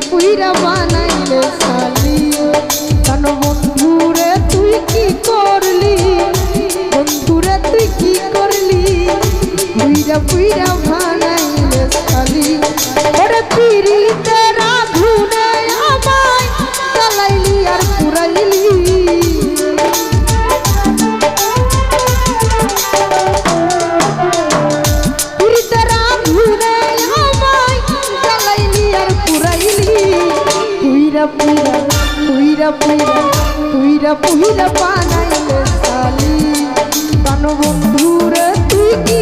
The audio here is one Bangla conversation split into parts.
puira mano. পুইরা পুইরা পুইরা পুইরা বানাইলে সালি বানবন্ধুরে তুই কি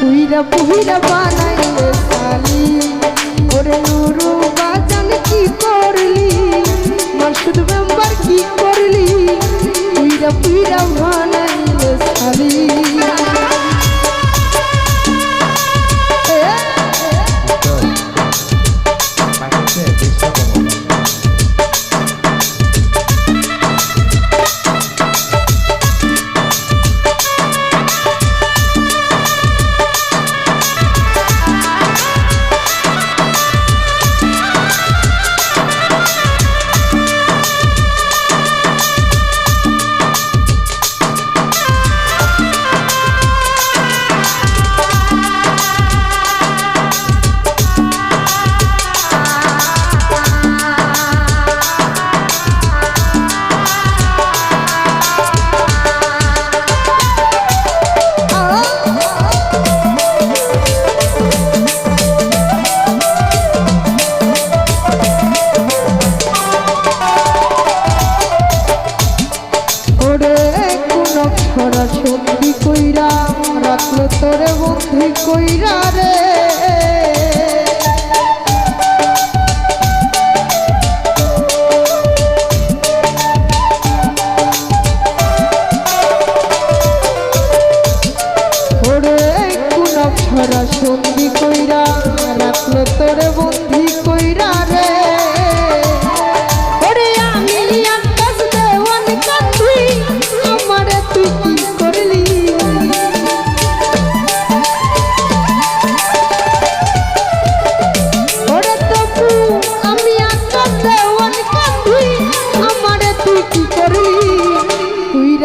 পুহিরা পুহিরা বানাইলে শালি। ওরে নুরু।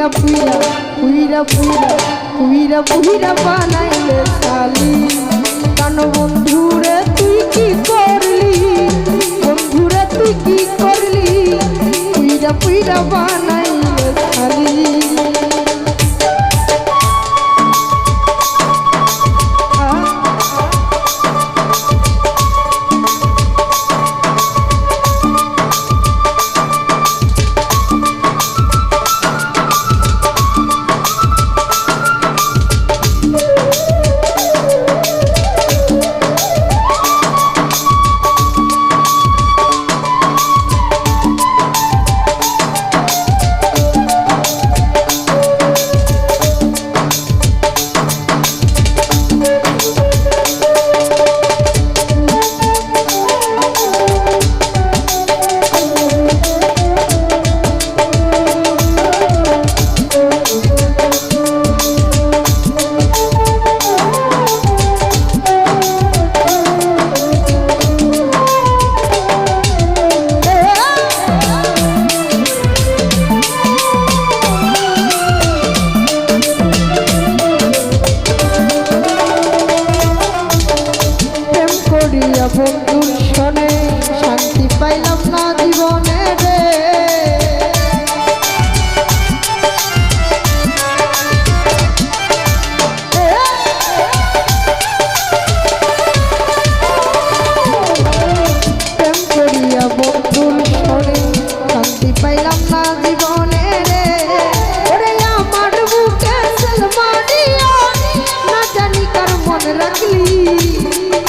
পুহিরা পুহিরা পুহিরা পুহিরা পুহিরা পুহিরা বানাইলে শালি কান বন্ধুরে তুই কি করলি বন্ধুরে তুই কি করলি পুহিরা পুহিরা বানাই রাখলি